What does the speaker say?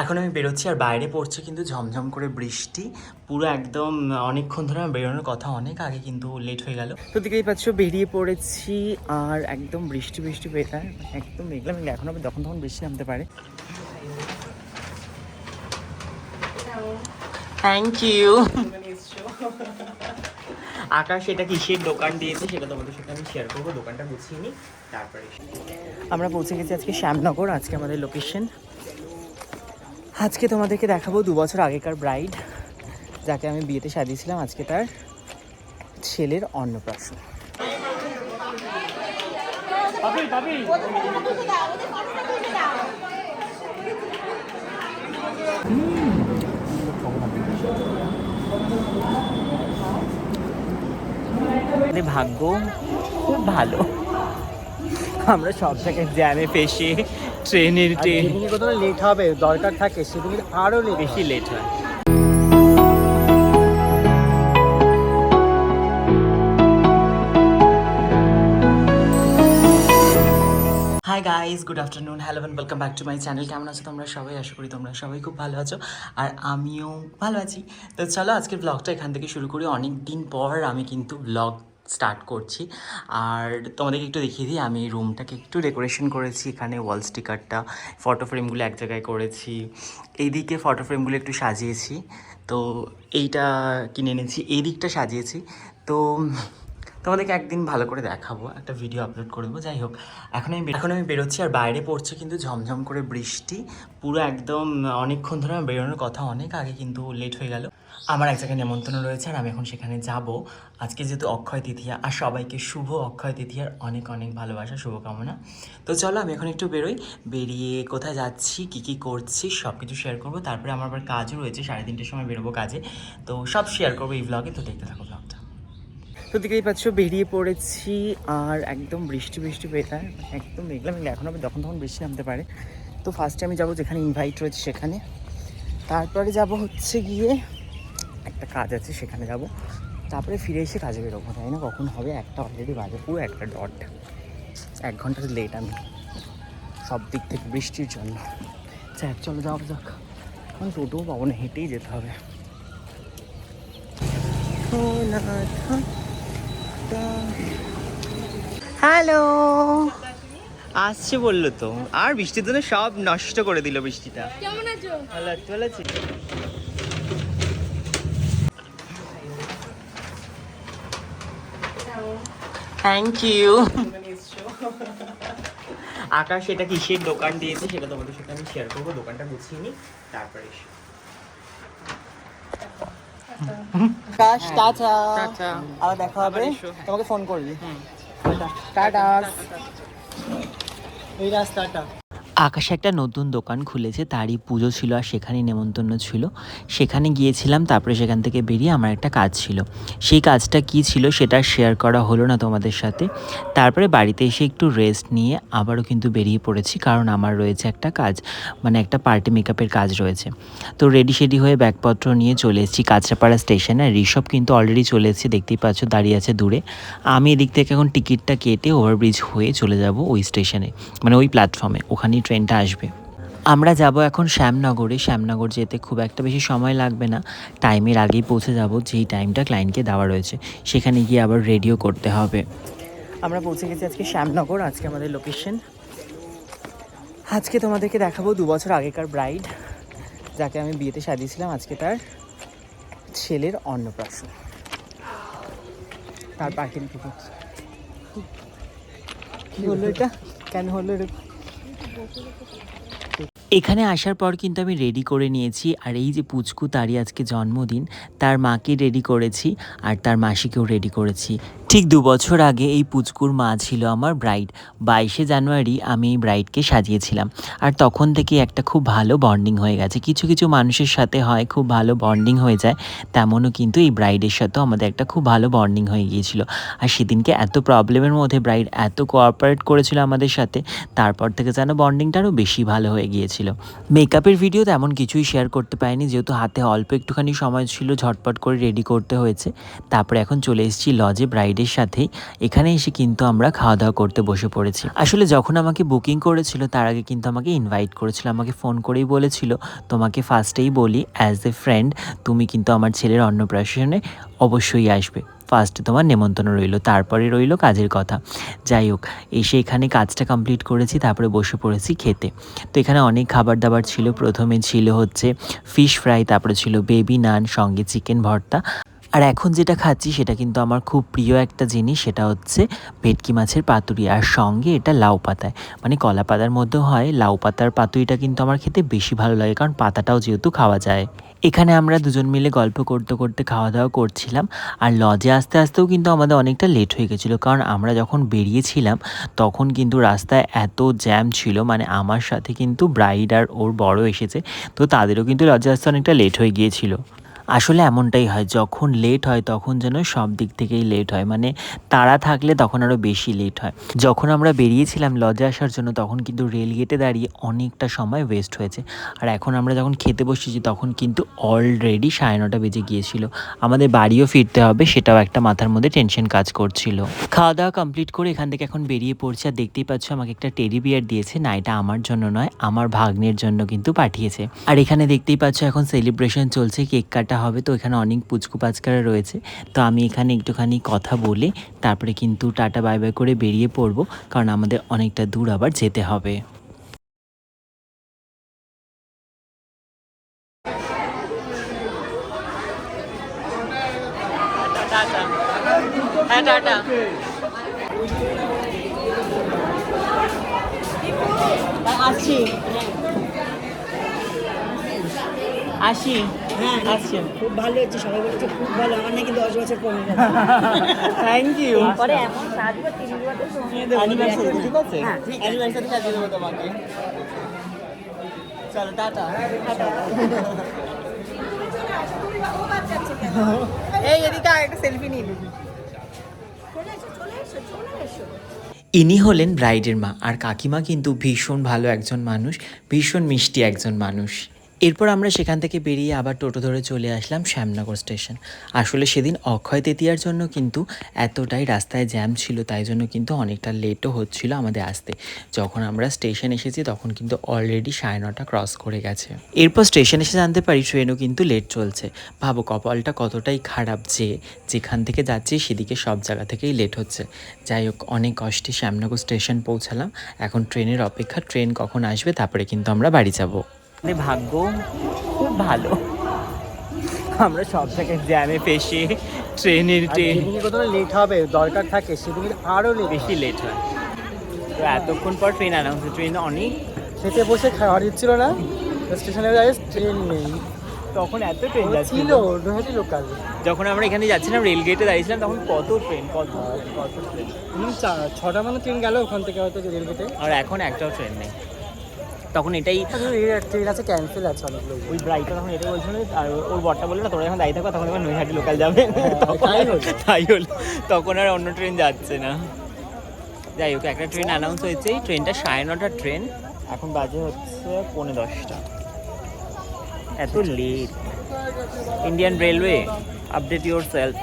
এখন আমি বেরোচ্ছি আর বাইরে পড়ছে কিন্তু ঝমঝম করে বৃষ্টি। পুরো একদম অনেকক্ষণ ধরে আমার বেরোনোর কথা অনেক আগে কিন্তু লেট হয়ে গেল। তো দেখতেই পাচ্ছ বেরিয়ে পড়েছি আর একদম বৃষ্টি বৃষ্টি বেটার একদম মেঘলা মেঘলা। এখন আবার যখন তখন বৃষ্টি নামতে পারে। থ্যাংক ইউ আকাশ এটা কিসের দোকান দিয়েছে সেটা তোমাদের সাথে আমি শেয়ার করব। দোকানটা গুছিয়ে নিই তারপরে আমরা পৌঁছে গেছি আজকে শ্যামনগর আজকে আমাদের লোকেশন আজকে তোমাদেরকে দেখাবো দু বছর আগেকার ব্রাইড যাকে আমি বিয়েতে সাজিয়েছিলাম আজকে তার ছেলের অন্নপ্রাশন। আমাদের ভাগ্য খুব ভালো। আমরা সব জায়গায় জ্যামে ফেসে ট্রেনের ট্রেন। লেট হবে? দরকার থাকে সেদিকে আরও বেশি লেট হয়। Hi guys good afternoon hello and welcome back to my channel কেমন আছো তোমরা সবাই? আশা করি তোমরা সবাই খুব ভালো আছো। আর আমিও ভালো আছি। তো চলো আজকের ব্লগটা এখান থেকে শুরু করি। অনেক দিন পর আমি কিন্তু ব্লগ স্টার্ট করছি। আর তোমাদেরকে একটু দেখিয়ে দিই, আমি রুমটাকে একটু ডেকোরেশন করেছি, এখানে ওয়াল স্টিকারটা ফটো ফ্রেমগুলো এক জায়গায় করেছি। এইদিকে ফটো ফ্রেমগুলো একটু সাজিয়েছি। তো এইটা কিনে এনেছি এই দিকটা সাজিয়েছি। তো তোমাদেরকে একদিন ভালো করে দেখাবো, একটা ভিডিও আপলোড করে দেবো। যাই হোক, এখন আমি এখন আমি বেরোচ্ছি আর বাইরে পড়ছে কিন্তু ঝমঝম করে বৃষ্টি। পুরো একদম, অনেকক্ষণ ধরে আমার বেরোনোর কথা অনেক আগে কিন্তু লেট হয়ে গেল। আমার এক জায়গায় নেমন্তন্ন রয়েছে আর আমি এখন সেখানে যাব। আজকে যেহেতু অক্ষয় তৃতীয়া, আর সবাইকে শুভ অক্ষয় তৃতীয়ার অনেক অনেক ভালোবাসা, শুভকামনা। তো চলো, আমি এখন একটু বেরোই। বেরিয়ে কোথায় যাচ্ছি, কী কী করছি সব কিছু শেয়ার করব। তারপরে আমার আবার কাজও রয়েছে, সাড়ে তিনটের সময় বেরোবো কাজে। তো সব শেয়ার করব এই ব্লগে তো দেখতে থাকো ব্লগটা তো দেখতেই পাচ্ছ, বেরিয়ে পড়েছি আর একদম বৃষ্টি বৃষ্টি বেটার একদম মেঘলা মেঘলা। এখন আবার যখন তখন বৃষ্টি নামতে পারে। তো ফার্স্টে আমি যাব যেখানে ইনভাইট রয়েছে সেখানে। তারপরে যাব হচ্ছে গিয়ে, একটা কাজ আছে, সেখানে যাব। তারপরে ফিরে এসে কাজে বেরোবো। তাই না কখন হবে, একটা অলরেডি বাজে, পুরো একটা ডট এক ঘণ্টা লেট আমি। সব দিক থেকে বৃষ্টির জন্য। যাক, চলো যাওয়া যাক। এখন টোটোও পাবো না, হেঁটেই যেতে হবে। হ্যালো। আসছে বলল তো। আর বৃষ্টির জন্য সব নষ্ট করে দিল বৃষ্টিটা। কেমন আছো? ভালো আছি ভালো আছি। থ্যাংক ইউ আকাশ এটা কিসের দোকান দিয়েছে সেটা তোমাদের সাথে আমি শেয়ার করব। দোকানটা গুছিয়ে নিই তারপরে এসে। টাটা। টাটা। আবার দেখা হবে। তোমাকে ফোন করবি। টাটা। এই রাস্তাটা। আকাশে একটা নতুন দোকান খুলেছে, তারই পুজো ছিল আর সেখানে নেমন্তন্ন ছিল। সেখানে গিয়েছিলাম, তারপরে সেখান থেকে বেরিয়ে আমার একটা কাজ ছিল। সেই কাজটা কি ছিল সেটা শেয়ার করা হলো না তোমাদের সাথে। তারপরে বাড়িতে এসে একটু রেস্ট নিয়ে আবারও কিন্তু বেরিয়ে পড়েছি, কারণ আমার রয়েছে একটা কাজ মানে একটা পার্টি মেকআপের কাজ রয়েছে। তো রেডি শেডি হয়ে ব্যাগপত্র নিয়ে চলে এসেছি কাঁচরাপাড়া স্টেশনে ঋষভ কিন্তু অলরেডি চলে এসেছি, দেখতেই পাচ্ছ দাঁড়িয়ে আছে দূরে। আমি এদিক থেকে এখন টিকিটটা কেটে ওভারব্রিজ হয়ে চলে যাব ওই স্টেশনে মানে ওই প্ল্যাটফর্মে ওখানেই ট্রেনটা আসবে। আমরা যাব এখন শ্যামনগরে। শ্যামনগর যেতে খুব একটা বেশি সময় লাগবে না। টাইমের আগেই পৌঁছে যাব যেই টাইমটা ক্লায়েন্টকে দেওয়া রয়েছে। সেখানে গিয়ে আবার রেডিও করতে হবে। আমরা পৌঁছে গেছি আজকে শ্যামনগর, আজকে আমাদের লোকেশন আজকে তোমাদেরকে দেখাবো দু বছর আগেকার ব্রাইড যাকে আমি বিয়েতে সাজিয়েছিলাম, আজকে তার ছেলের অন্নপ্রাশন। তার টিকিট কি হলো এটা? কেন হলো এরকম? এখানে আসার পর কিন্তু আমি রেডি করে নিয়েছি। আর এই যে পুচকু তারই আজকে জন্মদিন, তার মাকে রেডি করেছি আর তার মাসিকেও রেডি করেছি। ঠিক দু বছর আগে এই পুচকুর মা ছিল আমার ব্রাইড বাইশে জানুয়ারি আমি এই ব্রাইডকে সাজিয়েছিলাম। আর তখন থেকে একটা খুব ভালো বন্ডিং হয়ে গেছে। কিছু কিছু মানুষের সাথে হয়, খুব ভালো বন্ডিং হয়ে যায়। তেমনও কিন্তু এই ব্রাইডের সাথেও আমাদের একটা খুব ভালো বন্ডিং হয়ে গিয়েছিল। আর সেদিনকে এত প্রবলেমের মধ্যে ব্রাইড এত কোঅপারেট করেছিল আমাদের সাথে, তারপর থেকে যেন বন্ডিংটা আরও বেশি ভালো হয়ে গিয়েছিল। মেকআপের ভিডিও তেমন কিছুই শেয়ার করতে পারিনি, যেহেতু হাতে অল্প একটুখানি সময় ছিল, ঝটপট করে রেডি করতে হয়েছে। তারপরে এখন চলে এসেছি লজে ব্রাইডের ব্রাইডের সাথেই এখানে এসে কিন্তু আমরা খাওয়া দাওয়া করতে বসে পড়েছি। আসলে যখন আমাকে বুকিং করেছিল, তার আগে কিন্তু আমাকে ইনভাইট করেছিল, আমাকে ফোন করেই বলেছিল, তোমাকে ফার্স্টেই বলি অ্যাজ এ ফ্রেন্ড তুমি কিন্তু আমার ছেলের অন্নপ্রাশনে অবশ্যই আসবে। ফার্স্টে তোমার নেমন্তন্ন রইল, তারপরে রইল কাজের কথা। যাই হোক, এসে এখানে কাজটা কমপ্লিট করেছি, তারপরে বসে পড়েছি খেতে। তো এখানে অনেক খাবার দাবার ছিল। প্রথমে ছিল হচ্ছে ফিশ ফ্রাই তারপরে ছিল বেবি নান সঙ্গে চিকেন ভর্তা। আর এখন যেটা খাচ্ছি সেটা কিন্তু আমার খুব প্রিয় একটা জিনিস, সেটা হচ্ছে ভেটকি মাছের পাতুরি। আর সঙ্গে এটা লাউ পাতায়। মানে কলা পাতার মধ্যেও হয়, লাউ পাতার পাতুরিটা কিন্তু আমার খেতে বেশি ভালো লাগে, কারণ পাতাটাও যেহেতু খাওয়া যায়। এখানে আমরা দুজন মিলে গল্প করতে করতে খাওয়া দাওয়া করছিলাম, আর লজে আসতে আসতেও কিন্তু আমাদের অনেকটা লেট হয়ে গেছিল, কারণ আমরা যখন বেরিয়েছিলাম, তখন কিন্তু রাস্তায় এত জ্যাম ছিল মানে আমার সাথে কিন্তু ব্রাইড আর ওর বড় এসেছে, তো তাদেরও কিন্তু লজে আসতে অনেকটা লেট হয়ে গিয়েছিল। আসলে এমনটাই হয়, যখন লেট হয় তখন যেন সব দিক থেকেই লেট হয়। মানে তারা থাকলে তখন আরও বেশি লেট হয়। যখন আমরা বেরিয়েছিলাম লজে আসার জন্য তখন কিন্তু রেল গেটে দাঁড়িয়ে অনেকটা সময় ওয়েস্ট হয়েছে। আর এখন আমরা যখন খেতে বসেছি তখন কিন্তু অলরেডি সাড়ে নটা বেজে গিয়েছিল। আমাদের বাড়িও ফিরতে হবে সেটাও একটা মাথার মধ্যে টেনশন কাজ করছিল। খাওয়া দাওয়া কমপ্লিট করে এখান থেকে এখন বেরিয়ে পড়ছে। আর দেখতেই পাচ্ছ আমাকে একটা টেডি বিয়ার দিয়েছে। না, এটা আমার জন্য নয়, আমার ভাগ্নের জন্য কিন্তু পাঠিয়েছে। আর এখানে দেখতেই পাচ্ছ এখন সেলিব্রেশন চলছে কেক কাটা হবে তো এখানে অনেক পুচকু পাচকারা রয়েছে। তো আমি এখানে একটুখানি কথা বলে তারপরে কিন্তু টাটা বাই বাই করে বেরিয়ে পড়ব, কারণ আমাদের অনেকটা দূর আবার যেতে হবে। হ্যাঁ আসছি। আসি হ্যাঁ আসছি খুব ভালো হচ্ছে সবাই বলেছে খুব ভালো আমার নাকি দশ বছর কমে গেছে। থ্যাংক ইউ পরে এমন সাজবো তিন বছর সময় অ্যানিভার্সারি ঠিক আছে? হ্যাঁ, অ্যানিভার্সারি সাজিয়ে দেবো তোমাকে। চলো টাটা। এই এদিকে একটা সেলফি নিয়ে নিবি। ইনি হলেন ব্রাইডের মা আর কাকিমা কিন্তু ভীষণ ভালো একজন মানুষ ভীষণ মিষ্টি একজন মানুষ। এরপর আমরা সেখান থেকে বেরিয়ে আবার টোটো ধরে চলে আসলাম শ্যামনগর স্টেশন। আসলে সেদিন অক্ষয় তৃতীয়ার জন্য কিন্তু এতটাই রাস্তায় জ্যাম ছিল, তাই জন্য কিন্তু অনেকটা লেটও হচ্ছিল আমাদের আসতে। যখন আমরা স্টেশন এসেছি তখন কিন্তু অলরেডি সাড়ে নটা ক্রস করে গেছে। এরপর স্টেশন এসে জানতে পারি ট্রেনও কিন্তু লেট চলছে। ভাবো কপালটা কতটাই খারাপ যে যেখান থেকে যাচ্ছি সেদিকে সব জায়গা থেকেই লেট হচ্ছে। যাই হোক, অনেক কষ্টে শ্যামনগর স্টেশন পৌঁছালাম। এখন ট্রেনের অপেক্ষা ট্রেন কখন আসবে তারপরে কিন্তু আমরা বাড়ি যাব। ভাগ্য খুব ভালো। আমরা সব জায়গায় জ্যামে ফেসে ট্রেনের যেদিকে কোথাও লেট হবে দরকার থাকে সেদিকে আরও বেশি লেট হয়। তো এতক্ষণ পর ট্রেন অ্যানাউন্স ট্রেন অনেক খেতে বসে খাওয়া দিচ্ছিল না স্টেশনে যাই ট্রেন নেই। তখন এত ট্রেন ছিল নৈহাটি লোকাল যখন আমরা এখানে যাচ্ছিলাম রেল গেটে দাঁড়িয়েছিলাম তখন কত ট্রেন কত কত ট্রেন ছটা মানে ট্রেন গেল ওখান থেকে হয়তো রেলগেটে আর এখন একটাও ট্রেন নেই। তখন এটাই ট্রেন আছে ক্যান্সেল আছে অনেকগুলো। ওই ব্রাইটটা তখন এটাই বলছিল আর ওর বরটা বলল না তোরা যখন দাঁড়িয়ে থাকো তখন এবার নৈহাটি লোকাল যাবে। হলো। তাই হলো। তখন আর অন্য ট্রেন যাচ্ছে না। যাই হোক একটা ট্রেন অ্যানাউন্স হয়েছে। এই ট্রেনটা সাড়ে নটার ট্রেন এখন বাজে হচ্ছে পৌনে দশটা। এত late Indian railway update yourself